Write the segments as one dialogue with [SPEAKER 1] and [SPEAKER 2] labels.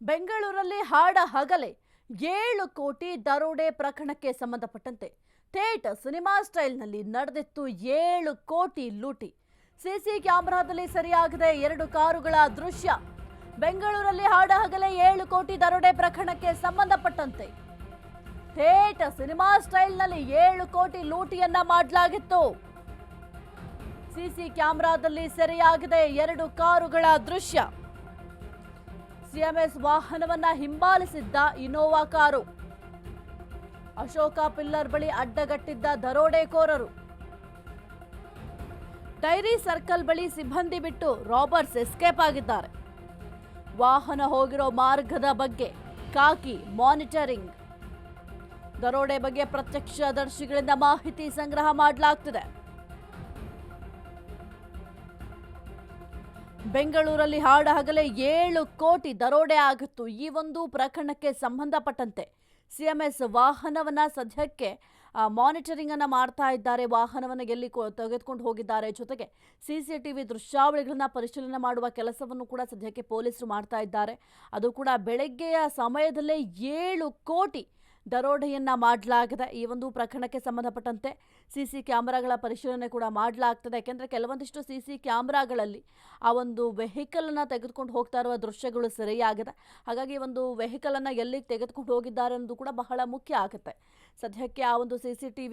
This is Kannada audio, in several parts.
[SPEAKER 1] ಬೆಂಗಳೂರಲ್ಲಿ ಹಾಡ ಹಗಲೆ, ಏಳು ಕೋಟಿ ದರೋಡೆ ಪ್ರಕರಣಕ್ಕೆ ಸಂಬಂಧಪಟ್ಟಂತೆ ಥೇಟರ್ ಸಿನಿಮಾ ಸ್ಟೈಲ್ನಲ್ಲಿ ನಡೆದಿತ್ತು ಏಳು ಕೋಟಿ ಲೂಟಿ. ಸಿಸಿ ಕ್ಯಾಮೆರಾದಲ್ಲಿ ಸರಿಯಾಗಿದೆ ಎರಡು ಕಾರುಗಳ ದೃಶ್ಯ. ಬೆಂಗಳೂರಲ್ಲಿ ಹಾಡ ಹಗಲೆ, ಏಳು ಕೋಟಿ ದರೋಡೆ ಪ್ರಕರಣಕ್ಕೆ ಸಂಬಂಧಪಟ್ಟಂತೆ ಥೇಟರ್ ಸಿನಿಮಾ ಸ್ಟೈಲ್ನಲ್ಲಿ ಏಳು ಕೋಟಿ ಲೂಟಿಯನ್ನ ಮಾಡಲಾಗಿತ್ತು. ಸಿಸಿ ಕ್ಯಾಮೆರಾದಲ್ಲಿ ಸೆರೆಯಾಗಿದೆ ಎರಡು ಕಾರುಗಳ ದೃಶ್ಯ. ಸಿಎಂಎಸ್ ವಾಹನವನ್ನ ಹಿಂಬಾಲಿಸಿದ್ದ ಇನೋವಾ ಕಾರು. ಅಶೋಕ ಪಿಲ್ಲರ್ ಬಳಿ ಅಡ್ಡಗಟ್ಟಿದ್ದ ದರೋಡೆಕೋರರು. ಡೈರಿ ಸರ್ಕಲ್ ಬಳಿ ಸಿಬ್ಬಂದಿ ಬಿಟ್ಟು ರಾಬರ್ಟ್ಸ್ ಎಸ್ಕೇಪ್ ಆಗಿದ್ದಾರೆ. ವಾಹನ ಹೋಗಿರೋ ಮಾರ್ಗದ ಬಗ್ಗೆ ಕಾಕಿ ಮಾನಿಟರಿಂಗ್. ದರೋಡೆ ಬಗ್ಗೆ ಪ್ರತ್ಯಕ್ಷದರ್ಶಿಗಳಿಂದ ಮಾಹಿತಿ ಸಂಗ್ರಹ ಮಾಡಲಾಗ್ತಿದೆ. ಬೆಂಗಳೂರಲ್ಲಿ ಹಾಡ ಹಗಲೇ ಏಳು ಕೋಟಿ ದರೋಡೆ ಆಗಿತ್ತು. ಈ ಒಂದು ಪ್ರಕರಣಕ್ಕೆ ಸಂಬಂಧಪಟ್ಟಂತೆ ಸಿಎಂಎಸ್ ವಾಹನವನ್ನ ಸದ್ಯಕ್ಕೆ ಮಾನಿಟರಿಂಗ್ ಅನ್ನ ಮಾಡ್ತಾ ಇದ್ದಾರೆ. ವಾಹನವನ್ನು ಎಲ್ಲಿ ತೆಗೆದುಕೊಂಡು ಹೋಗಿದ್ದಾರೆ. ಜೊತೆಗೆ ಸಿಸಿಟಿವಿ ದೃಶ್ಯಾವಳಿಗಳನ್ನ ಪರಿಶೀಲನೆ ಮಾಡುವ ಕೆಲಸವನ್ನು ಕೂಡ ಸದ್ಯಕ್ಕೆ ಪೊಲೀಸರು ಮಾಡ್ತಾ ಇದ್ದಾರೆ. ಅದು ಕೂಡ ಬೆಳಗ್ಗೆಯ ಸಮಯದಲ್ಲೇ ಏಳು ಕೋಟಿ ದರೋಡೆಯನ್ನ ಮಾಡಲಾಗಿದೆ ಈ ಒಂದು ಪ್ರಕರಣಕ್ಕೆ ಸಂಬಂಧಪಟ್ಟಂತೆ ಸಿಸಿ ಕ್ಯಾಮೆರಾಗಳ ಪರಿಶೀಲನೆ ಕೂಡ ಮಾಡಲಾಗ್ತದೆ. ಯಾಕೆಂದ್ರೆ ಕೆಲವೊಂದಿಷ್ಟು ಸಿಸಿ ಕ್ಯಾಮೆರಾಗಳಲ್ಲಿ ಆ ಒಂದು ವೆಹಿಕಲ್ ಅನ್ನ ತೆಗೆದುಕೊಂಡು ಹೋಗ್ತಾ ಇರುವ ದೃಶ್ಯಗಳು ಸರಿಯಾಗಿದೆ. ಹಾಗಾಗಿ ಒಂದು ವೆಹಿಕಲ್ ಅನ್ನ ಎಲ್ಲಿಗೆ ತೆಗೆದುಕೊಂಡು ಹೋಗಿದ್ದಾರೆ ಅನ್ನೋದು ಕೂಡ ಬಹಳ ಮುಖ್ಯ ಆಗುತ್ತೆ. ಸದ್ಯಕ್ಕೆ ಆ ಒಂದು ಸಿ ಸಿ ಟಿ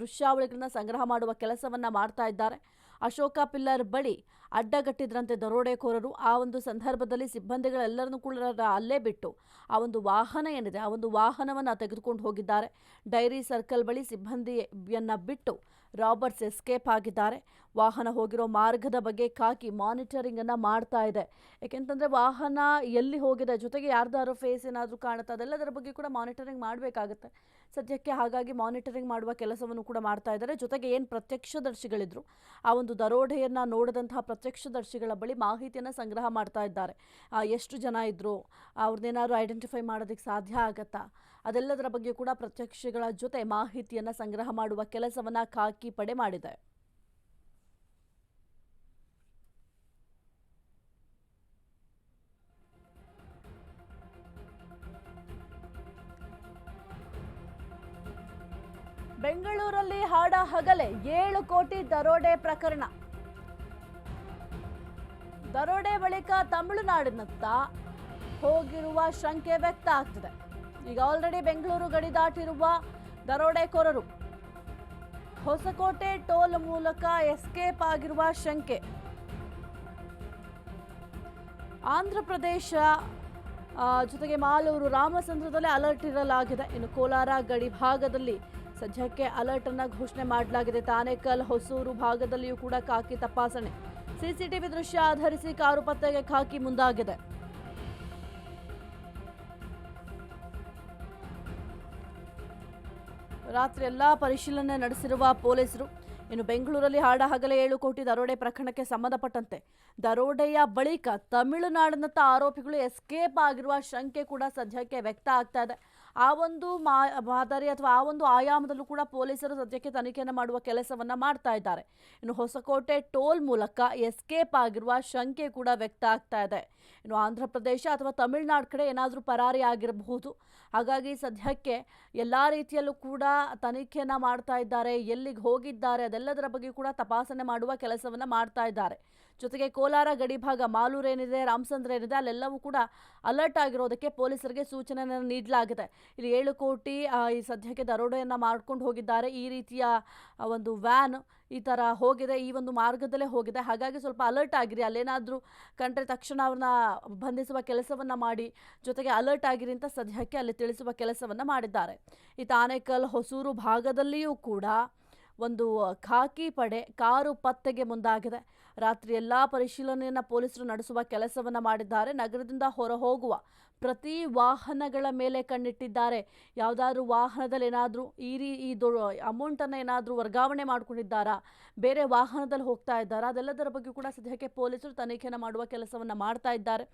[SPEAKER 1] ದೃಶ್ಯಾವಳಿಗಳನ್ನ ಸಂಗ್ರಹ ಮಾಡುವ ಕೆಲಸವನ್ನ ಮಾಡ್ತಾ ಇದ್ದಾರೆ. ಅಶೋಕ ಪಿಲ್ಲರ್ ಬಳಿ ಅಡ್ಡಗಟ್ಟಿದ್ರಂತೆ ದರೋಡೆಕೋರರು. ಆ ಒಂದು ಸಂದರ್ಭದಲ್ಲಿ ಸಿಬ್ಬಂದಿಗಳೆಲ್ಲರನ್ನೂ ಕೂಡ ಅಲ್ಲೇ ಬಿಟ್ಟು ಆ ಒಂದು ವಾಹನ ಏನಿದೆ, ಆ ಒಂದು ವಾಹನವನ್ನು ತೆಗೆದುಕೊಂಡು ಹೋಗಿದ್ದಾರೆ. ಡೈರಿ ಸರ್ಕಲ್ ಬಳಿ ಸಿಬ್ಬಂದಿಯನ್ನು ಬಿಟ್ಟು ರಾಬರ್ಟ್ಸ್ ಎಸ್ಕೇಪ್ ಆಗಿದ್ದಾರೆ. ವಾಹನ ಹೋಗಿರೋ ಮಾರ್ಗದ ಬಗ್ಗೆ ಕಾಕಿ ಮಾನಿಟರಿಂಗ್ ಅನ್ನ ಮಾಡ್ತಾ ಇದೆ. ಯಾಕೆಂತಂದ್ರೆ ವಾಹನ ಎಲ್ಲಿ ಹೋಗಿದೆ, ಜೊತೆಗೆ ಯಾರ್ದಾರು ಫೇಸ್ ಏನಾದರೂ ಕಾಣುತ್ತೆ ಅದೆಲ್ಲದರ ಬಗ್ಗೆ ಕೂಡ ಮಾನಿಟರಿಂಗ್ ಮಾಡಬೇಕಾಗುತ್ತೆ. ಸದ್ಯಕ್ಕೆ ಹಾಗಾಗಿ ಮಾನಿಟರಿಂಗ್ ಮಾಡುವ ಕೆಲಸವನ್ನು ಕೂಡ ಮಾಡ್ತಾ ಇದ್ದಾರೆ. ಜೊತೆಗೆ ಏನು ಪ್ರತ್ಯಕ್ಷದರ್ಶಿಗಳಿದ್ರು, ಆ ಒಂದು ದರೋಡೆಯನ್ನ ನೋಡಿದಂತಹ ಪ್ರತ್ಯಕ್ಷದರ್ಶಿಗಳ ಬಳಿ ಮಾಹಿತಿಯನ್ನು ಸಂಗ್ರಹ ಮಾಡ್ತಾ ಇದ್ದಾರೆ. ಎಷ್ಟು ಜನ ಇದ್ರು ಅವ್ರನ್ನೇನಾದ್ರು ಐಡೆಂಟಿಫೈ ಮಾಡೋದಕ್ಕೆ ಸಾಧ್ಯ ಆಗತ್ತಾ? ಅದೆಲ್ಲದರ ಬಗ್ಗೆ ಕೂಡ ಪ್ರತ್ಯಕ್ಷಗಳ ಜೊತೆ ಮಾಹಿತಿಯನ್ನು ಸಂಗ್ರಹ ಮಾಡುವ ಕೆಲಸವನ್ನ ಖಾಕಿ ಪಡೆ ಮಾಡಿದೆ. ಬೆಂಗಳೂರಲ್ಲಿ ಹಾಡ ಹಗಲೆ ಏಳು ಕೋಟಿ ದರೋಡೆ ಪ್ರಕರಣ. ದರೋಡೆ ಬಳಿಕ ತಮಿಳುನಾಡಿನತ್ತ ಹೋಗಿರುವ ಶಂಕೆ ವ್ಯಕ್ತ ಆಗ್ತಿದೆ. ಈಗ ಆಲ್ರೆಡಿ ಬೆಂಗಳೂರು ಗಡಿ ದಾಟಿರುವ ದರೋಡೆಕೋರರು. ಹೊಸಕೋಟೆ ಟೋಲ್ ಮೂಲಕ ಎಸ್ಕೇಪ್ ಆಗಿರುವ ಶಂಕೆ. ಆಂಧ್ರ ಪ್ರದೇಶ ಜೊತೆಗೆ ಮಾಲೂರು ರಾಮಚಂದ್ರದಲ್ಲಿ ಅಲರ್ಟ್ ಇರಲಾಗಿದೆ. ಇನ್ನು ಕೋಲಾರ ಗಡಿ ಭಾಗದಲ್ಲಿ ಸದ್ಯಕ್ಕೆ ಅಲರ್ಟ್ ಅನ್ನ ಘೋಷಣೆ ಮಾಡಲಾಗಿದೆ. ತಾನೇಕಲ್ ಹೊಸೂರು ಭಾಗದಲ್ಲಿಯೂ ಕೂಡ ಖಾಕಿ ತಪಾಸಣೆ. ಸಿಸಿಟಿವಿ ದೃಶ್ಯ ಆಧರಿಸಿ ಕಾರು ಪತ್ತೆಗೆ ಖಾಕಿ ಮುಂದಾಗಿದೆ. ರಾತ್ರಿ ಎಲ್ಲಾ ಪರಿಶೀಲನೆ ನಡೆಸಿರುವ ಪೊಲೀಸರು ಇನ್ನು ಬೆಂಗಳೂರಲ್ಲಿ ಹಾಡ ಹಗಲೇ ಏಳು ಕೋಟಿ ದರೋಡೆ ಪ್ರಕರಣಕ್ಕೆ ಸಂಬಂಧಪಟ್ಟಂತೆ ದರೋಡೆಯ ಬಳಿಕ ತಮಿಳುನಾಡಿನತ್ತ ಆರೋಪಿಗಳು ಎಸ್ಕೇಪ್ ಆಗಿರುವ ಶಂಕೆ ಕೂಡ ಸದ್ಯಕ್ಕೆ ವ್ಯಕ್ತ ಆಗ್ತಾ ಇದೆ. ಆ ಒಂದು ಮಾದರಿ ಅಥವಾ ಆ ಒಂದು ಆಯಾಮದಲ್ಲೂ ಕೂಡ ಪೊಲೀಸರು ಸದ್ಯಕ್ಕೆ ತನಿಖೆಯನ್ನು ಮಾಡುವ ಕೆಲಸವನ್ನ ಮಾಡ್ತಾ ಇದ್ದಾರೆ. ಇನ್ನು ಹೊಸಕೋಟೆ ಟೋಲ್ ಮೂಲಕ ಎಸ್ಕೇಪ್ ಆಗಿರುವ ಶಂಕೆ ಕೂಡ ವ್ಯಕ್ತ ಆಗ್ತಾ ಇದೆ. ಇನ್ನು ಆಂಧ್ರ ಪ್ರದೇಶ ಅಥವಾ ತಮಿಳುನಾಡು ಕಡೆ ಏನಾದರೂ ಪರಾರಿ ಆಗಿರಬಹುದು. ಹಾಗಾಗಿ ಸದ್ಯಕ್ಕೆ ಎಲ್ಲ ರೀತಿಯಲ್ಲೂ ಕೂಡ ತನಿಖೆಯನ್ನು ಮಾಡ್ತಾ ಇದ್ದಾರೆ. ಎಲ್ಲಿಗೆ ಹೋಗಿದ್ದಾರೆ ಅದೆಲ್ಲದರ ಬಗ್ಗೆ ಕೂಡ ತಪಾಸಣೆ ಮಾಡುವ ಕೆಲಸವನ್ನು ಮಾಡ್ತಾ ಇದ್ದಾರೆ. ಜೊತೆಗೆ ಕೋಲಾರ, ಗಡಿಭಾಗ, ಮಾಲೂರು ಏನಿದೆ ರಾಮಚಂದ್ರ ಏನಿದೆ, ಅಲ್ಲೆಲ್ಲವೂ ಕೂಡ ಅಲರ್ಟ್ ಆಗಿರೋದಕ್ಕೆ ಪೊಲೀಸರಿಗೆ ಸೂಚನೆಯನ್ನು ನೀಡಲಾಗಿದೆ. ಇಲ್ಲಿ ಏಳು ಕೋಟಿ ಈ ಸದ್ಯಕ್ಕೆ ದರೋಡೆಯನ್ನು ಮಾಡ್ಕೊಂಡು ಹೋಗಿದ್ದಾರೆ. ಈ ರೀತಿಯ ಒಂದು ವ್ಯಾನ್ ಈ ಥರ ಹೋಗಿದೆ, ಈ ಒಂದು ಮಾರ್ಗದಲ್ಲೇ ಹೋಗಿದೆ. ಹಾಗಾಗಿ ಸ್ವಲ್ಪ ಅಲರ್ಟ್ ಆಗಿರಿ. ಅಲ್ಲೇನಾದರೂ ಕಂಡ್ರೆ ತಕ್ಷಣ ಅವ್ರನ್ನ ಬಂಧಿಸುವ ಕೆಲಸವನ್ನು ಮಾಡಿ, ಜೊತೆಗೆ ಅಲರ್ಟ್ ಆಗಿರಿ ಅಂತ ಸದ್ಯಕ್ಕೆ ಅಲ್ಲಿ ತಿಳಿಸುವ ಕೆಲಸವನ್ನು ಮಾಡಿದ್ದಾರೆ. ಈ ತಾನೇಕಲ್ ಹೊಸೂರು ಭಾಗದಲ್ಲಿಯೂ ಕೂಡ ಒಂದು ಖಾಕಿ ಪಡೆ, ಕಾರು ಪತ್ತೆಗೆ ಮುಂದಾಗಿದೆ. ರಾತ್ರಿ ಎಲ್ಲ ಪರಿಶೀಲನೆಯನ್ನು ಪೊಲೀಸರು ನಡೆಸುವ ಕೆಲಸವನ್ನು ಮಾಡಿದ್ದಾರೆ. ನಗರದಿಂದ ಹೊರ ಹೋಗುವ ಪ್ರತಿ ವಾಹನಗಳ ಮೇಲೆ ಕಣ್ಣಿಟ್ಟಿದ್ದಾರೆ. ಯಾವುದಾದ್ರೂ ವಾಹನದಲ್ಲಿ ಏನಾದರೂ ಈ ರೀ, ಈ ದೊ ಅಮೌಂಟನ್ನು ಏನಾದರೂ ವರ್ಗಾವಣೆ ಮಾಡ್ಕೊಂಡಿದ್ದಾರಾ? ಬೇರೆ ವಾಹನದಲ್ಲಿ ಹೋಗ್ತಾ ಇದ್ದಾರಾ? ಅದೆಲ್ಲದರ ಬಗ್ಗೆ ಕೂಡ ಸದ್ಯಕ್ಕೆ ಪೊಲೀಸರು ತನಿಖೆಯನ್ನು ಮಾಡುವ ಕೆಲಸವನ್ನು ಮಾಡ್ತಾ ಇದ್ದಾರೆ.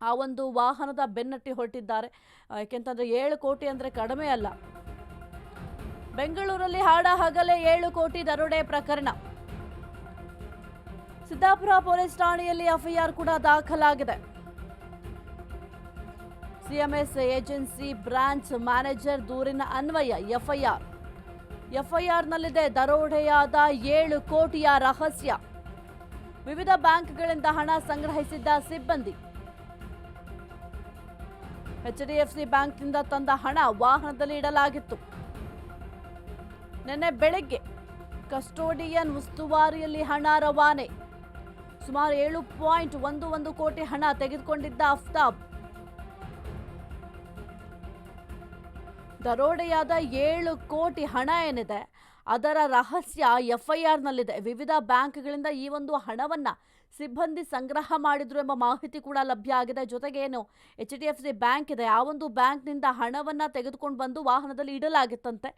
[SPEAKER 1] ಆ ಒಂದು ವಾಹನದ ಬೆನ್ನಟ್ಟಿ ಹೊರಟಿದ್ದಾರೆ. ಯಾಕೆಂತಂದರೆ ಏಳು ಕೋಟಿ ಅಂದರೆ ಕಡಿಮೆ ಅಲ್ಲ. ಬೆಂಗಳೂರಲ್ಲಿ ಹಾಡ ಹಗಲೇ ಏಳು ಕೋಟಿ ದರೋಡೆ ಪ್ರಕರಣ. ಸಿದ್ದಾಪುರ ಪೊಲೀಸ್ ಠಾಣೆಯಲ್ಲಿ ಎಫ್ಐಆರ್ ಕೂಡ ದಾಖಲಾಗಿದೆ. ಸಿಎಂಎಸ್ ಏಜೆನ್ಸಿ ಬ್ರಾಂಚ್ ಮ್ಯಾನೇಜರ್ ದೂರಿನ ಅನ್ವಯ, ಎಫ್ಐಆರ್. ಎಫ್ಐಆರ್ನಲ್ಲಿದೆ ದರೋಡೆಯಾದ ಏಳು ಕೋಟಿಯ ರಹಸ್ಯ. ವಿವಿಧ ಬ್ಯಾಂಕ್ಗಳಿಂದ ಹಣ ಸಂಗ್ರಹಿಸಿದ್ದ ಸಿಬ್ಬಂದಿ. ಎಚ್ಡಿಎಫ್ಸಿ ಬ್ಯಾಂಕ್ನಿಂದ ತಂದ ಹಣ ವಾಹನದಲ್ಲಿ ಇಡಲಾಗಿತ್ತು. ನಿನ್ನೆ ಬೆಳಗ್ಗೆ ಕಸ್ಟೋಡಿಯನ್ ಉಸ್ತುವಾರಿಯಲ್ಲಿ ಹಣ ರವಾನೆ. ಸುಮಾರು ಏಳು ಪಾಯಿಂಟ್ ಒಂದು ಒಂದು ಕೋಟಿ ಹಣ ತೆಗೆದುಕೊಂಡಿದ್ದ ಅಫ್ತಾಬ್. ದರೋಡೆಯಾದ ಏಳು ಕೋಟಿ ಹಣ ಏನಿದೆ, ಅದರ ರಹಸ್ಯ ಎಫ್ಐಆರ್ನಲ್ಲಿದೆ. ವಿವಿಧ ಬ್ಯಾಂಕ್ಗಳಿಂದ ಈ ಒಂದು ಹಣವನ್ನ ಸಿಬ್ಬಂದಿ ಸಂಗ್ರಹ ಮಾಡಿದ್ರು ಎಂಬ ಮಾಹಿತಿ ಕೂಡ ಲಭ್ಯ ಆಗಿದೆ. ಜೊತೆಗೆ H D F C bank ಇದೆ, ಆ ಒಂದು ಬ್ಯಾಂಕ್ನಿಂದ ಹಣವನ್ನ ತೆಗೆದುಕೊಂಡು ಬಂದು ವಾಹನದಲ್ಲಿ ಇಡಲಾಗಿತ್ತಂತೆ.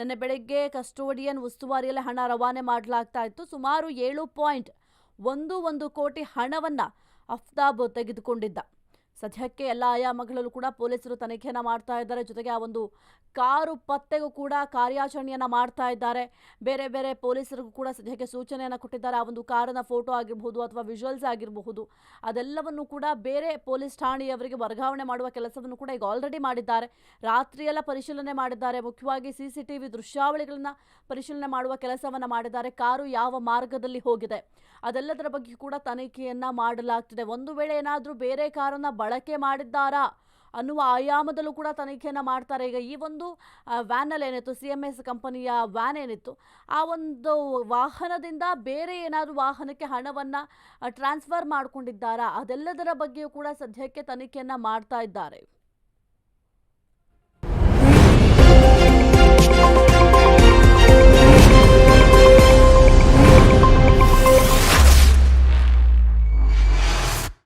[SPEAKER 1] ನಿನ್ನೆ ಬೆಳಗ್ಗೆ ಕಸ್ಟೋಡಿಯನ್ ಉಸ್ತುವಾರಿಯಲ್ಲಿ ಹಣ ರವಾನೆ ಮಾಡಲಾಗ್ತಾ ಇತ್ತು. ಸುಮಾರು ಏಳು ಪಾಯಿಂಟ್ ಒಂದು ಒಂದು ಕೋಟಿ ಹಣವನ್ನು ಅಫ್ತಾಬ್ ತೆಗೆದುಕೊಂಡಿದ್ದ. ಸದ್ಯಕ್ಕೆ ಎಲ್ಲ ಆಯಾಮಗಳಲ್ಲೂ ಕೂಡ ಪೊಲೀಸರು ತನಿಖೆಯನ್ನ ಮಾಡ್ತಾ ಇದ್ದಾರೆ. ಜೊತೆಗೆ ಆ ಒಂದು ಕಾರು ಪತ್ತೆಗೂ ಕೂಡ ಕಾರ್ಯಾಚರಣೆಯನ್ನ ಮಾಡ್ತಾ ಇದ್ದಾರೆ. ಬೇರೆ ಬೇರೆ ಪೊಲೀಸರಿಗೂ ಕೂಡ ಸದ್ಯಕ್ಕೆ ಸೂಚನೆಯನ್ನು ಕೊಟ್ಟಿದ್ದಾರೆ. ಆ ಒಂದು ಕಾರಿನ ಫೋಟೋ ಆಗಿರಬಹುದು ಅಥವಾ ವಿಜುವಲ್ಸ್ ಆಗಿರಬಹುದು, ಅದೆಲ್ಲವನ್ನು ಕೂಡ ಬೇರೆ ಪೊಲೀಸ್ ಠಾಣೆಯವರಿಗೆ ವರ್ಗಾವಣೆ ಮಾಡುವ ಕೆಲಸವನ್ನು ಕೂಡ ಈಗ ಆಲ್ರೆಡಿ ಮಾಡಿದ್ದಾರೆ. ರಾತ್ರಿಯೆಲ್ಲ ಪರಿಶೀಲನೆ ಮಾಡಿದ್ದಾರೆ. ಮುಖ್ಯವಾಗಿ ಸಿ ಸಿ ಟಿ ವಿ ದೃಶ್ಯಾವಳಿಗಳನ್ನ ಪರಿಶೀಲನೆ ಮಾಡುವ ಕೆಲಸವನ್ನ ಮಾಡಿದ್ದಾರೆ. ಕಾರು ಯಾವ ಮಾರ್ಗದಲ್ಲಿ ಹೋಗಿದೆ, ಅದೆಲ್ಲದರ ಬಗ್ಗೆ ಕೂಡ ತನಿಖೆಯನ್ನ ಮಾಡಲಾಗ್ತಿದೆ. ಒಂದು ವೇಳೆ ಏನಾದರೂ ಬೇರೆ ಕಾರನ್ನ ಬಳಕೆ ಮಾಡಿದ್ದಾರಾ ಅನ್ನುವ ಆಯಾಮದಲ್ಲೂ ಕೂಡ ತನಿಖೆಯನ್ನು ಮಾಡ್ತಾರೆ. ಈಗ ಈ ಒಂದು ವ್ಯಾನಲ್ಲಿ ಏನಿತ್ತು, ಸಿ ಎಂ ಎಸ್ ಕಂಪನಿಯ ವ್ಯಾನ್ ಏನಿತ್ತು, ಆ ಒಂದು ವಾಹನದಿಂದ ಬೇರೆ ಏನಾದರೂ ವಾಹನಕ್ಕೆ ಹಣವನ್ನು ಟ್ರಾನ್ಸ್ಫರ್ ಮಾಡಿಕೊಂಡಿದ್ದಾರಾ? ಅದೆಲ್ಲದರ ಬಗ್ಗೆಯೂ ಕೂಡ ಸದ್ಯಕ್ಕೆ ತನಿಖೆಯನ್ನು ಮಾಡ್ತಾ ಇದ್ದಾರೆ.